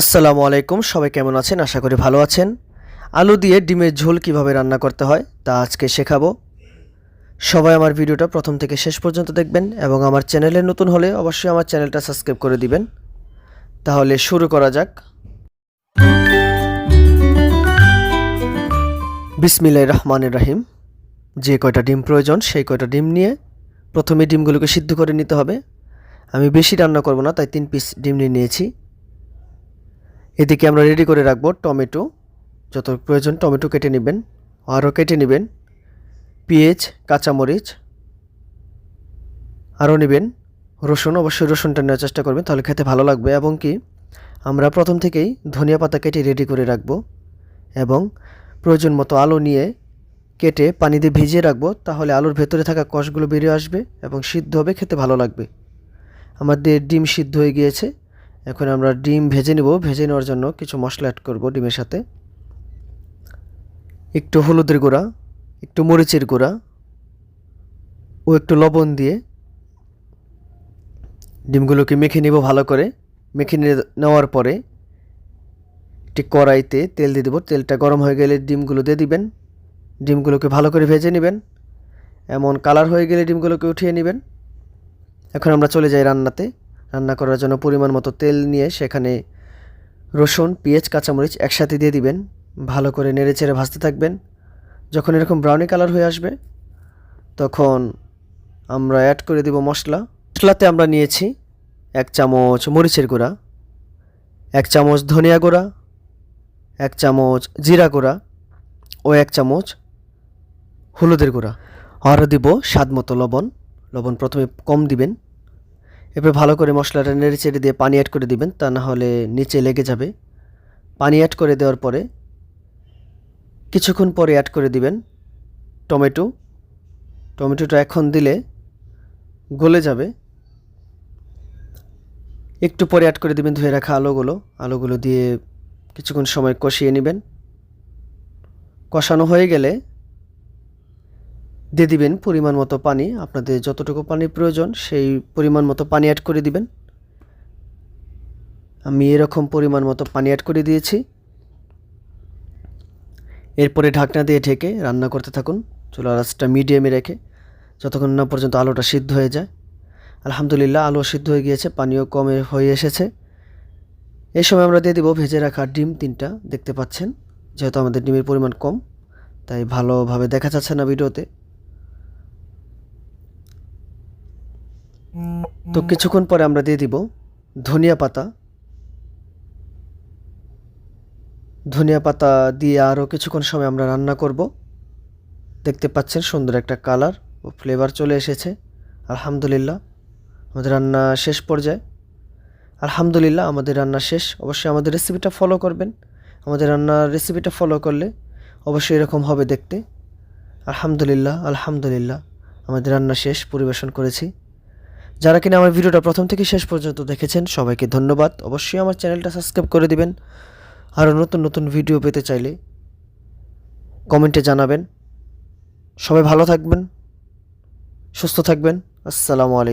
আসসালামু আলাইকুম, সবাই কেমন আছেন? আশা করি ভালো আছেন। আলু দিয়ে ডিমের ঝোল কীভাবে রান্না করতে হয়, তা আজকে শেখাবো। সবাই আমার ভিডিওটা প্রথম থেকে শেষ পর্যন্ত দেখবেন এবং আমার চ্যানেলে নতুন হলে অবশ্যই আমার চ্যানেলটা সাবস্ক্রাইব করে দিবেন। তাহলে শুরু করা যাক। বিসমিল্লাহ রহমানের রাহিম। যে কয়টা ডিম প্রয়োজন, সেই কয়টা ডিম নিয়ে প্রথমে ডিমগুলোকে সিদ্ধ করে নিতে হবে। আমি বেশি রান্না করব না, তাই তিন পিস ডিম নিয়ে নিয়েছি। এদিকে আমরা রেডি করে রাখব টমেটো। যত প্রয়োজন টমেটো কেটে নেবেন। আরও কেটে নেবেন। পেঁয়াজ, কাঁচামরিচ। আরও নেবেন। রসুন, অবশ্যই রসুনটা নেওয়ার চেষ্টা করবেন, তাহলে খেতে ভালো লাগবে। এবং কি, আমরা প্রথম থেকেই ধনিয়া পাতা কেটে রেডি করে রাখব। এবং প্রয়োজন মতো আলু নিয়ে কেটে পানি দিয়ে ভিজিয়ে রাখব, তাহলে আলুর ভেতরে থাকা কষগুলো বেরিয়ে আসবে এবং সিদ্ধ হবে, খেতে ভালো লাগবে। আমাদের ডিম সিদ্ধ হয়ে গিয়েছে। এখন আমরা ডিম ভেজে নেব। ভেজে নেওয়ার জন্য কিছু মশলা অ্যাড করব ডিমের সাথে। একটু হলুদের গুঁড়া, একটু মরিচের গুঁড়া ও একটু লবণ দিয়ে ডিমগুলোকে মেখে নেব ভালো করে। মেখে নেওয়ার পরে একটি কড়াইতে তেল দিয়ে দেবো। তেলটা গরম হয়ে গেলে ডিমগুলো দিয়ে দিবেন। ডিমগুলোকে ভালো করে ভেজে নেবেন। এমন কালার হয়ে গেলে ডিমগুলোকে উঠিয়ে নেবেন। এখন আমরা চলে যাই রান্নাতে। রান্না করার জন্য পরিমাণ মতো তেল নিয়ে সেখানে রসুন, পেঁয়াজ, কাঁচামরিচ একসাথে দিয়ে দিবেন। ভালো করে নেড়ে চেড়ে ভাজতে থাকবেন। যখন এরকম ব্রাউনি কালার হয়ে আসবে, তখন আমরা অ্যাড করে দিব মশলা। মশলাতে আমরা নিয়েছি এক চামচ মরিচের গুঁড়া, এক চামচ ধনিয়া গুঁড়া, এক চামচ জিরা গুঁড়া ও এক চামচ হলুদের গুঁড়া। আরও দিব স্বাদ মতো লবণ। লবণ প্রথমে কম দিবেন। এরপর ভালো করে মশলাটা নেড়ে চেড়ে দিয়ে পানি অ্যাড করে দিবেন, তা না হলে নিচে লেগে যাবে। পানি অ্যাড করে দেওয়ার পরে কিছুক্ষণ পরে অ্যাড করে দিবেন টমেটো। টমেটোটা এখন দিলে গলে যাবে। একটু পরে অ্যাড করে দিবেন ধুয়ে রাখা আলোগুলো। আলুগুলো দিয়ে কিছুক্ষণ সময় কষিয়ে নেবেন। কষানো হয়ে গেলে দিয়ে দিবেন পরিমাণ মতো পানি। আপনাদের যতটুকু পানির প্রয়োজন, সেই পরিমাণ মতো পানি অ্যাড করে দিবেন। আমি এরকম পরিমাণ মতো পানি অ্যাড করে দিয়েছি। এরপরে ঢাকনা দিয়ে ঢেকে রান্না করতে থাকুন। চুলার আঁচটা মিডিয়ামে রেখে যতক্ষণ না পর্যন্ত আলুটা সিদ্ধ হয়ে যায়। আলহামদুলিল্লাহ, আলু সিদ্ধ হয়ে গিয়েছে, পানিও কমে হয়ে এসেছে। এই সময় আমরা দিয়ে দিব ভেজে রাখা ডিম তিনটা, দেখতে পাচ্ছেন? যেহেতু আমাদের ডিমের পরিমাণ কম, তাই ভালোভাবে দেখা যাচ্ছে না ভিডিওতে। তো কিছুক্ষণ পরে আমরা দিয়ে দিব ধনিয়া পাতা। ধনিয়া পাতা দিয়ে আরও কিছুক্ষণ সময় আমরা রান্না করব। দেখতে পাচ্ছেন সুন্দর একটা কালার ও ফ্লেভার চলে এসেছে। আলহামদুলিল্লাহ, আমাদের রান্না শেষ পর্যায়ে। আলহামদুলিল্লাহ, আমাদের রান্না শেষ। অবশ্যই আমাদের রেসিপিটা ফলো করবেন। আমাদের রান্নার রেসিপিটা ফলো করলে অবশ্যই এরকম হবে দেখতে। আলহামদুলিল্লাহ আলহামদুলিল্লাহ, আমাদের রান্না শেষ, পরিবেশন করেছি। যারা কিনা আমার ভিডিওটা প্রথম থেকে শেষ পর্যন্ত দেখেছেন, সবাইকে ধন্যবাদ। অবশ্যই আমার চ্যানেলটা সাবস্ক্রাইব করে দিবেন। আরও নতুন নতুন ভিডিও পেতে চাইলে কমেন্টে জানাবেন। সবাই ভালো থাকবেন, সুস্থ থাকবেন। আসসালামু আলাইকুম।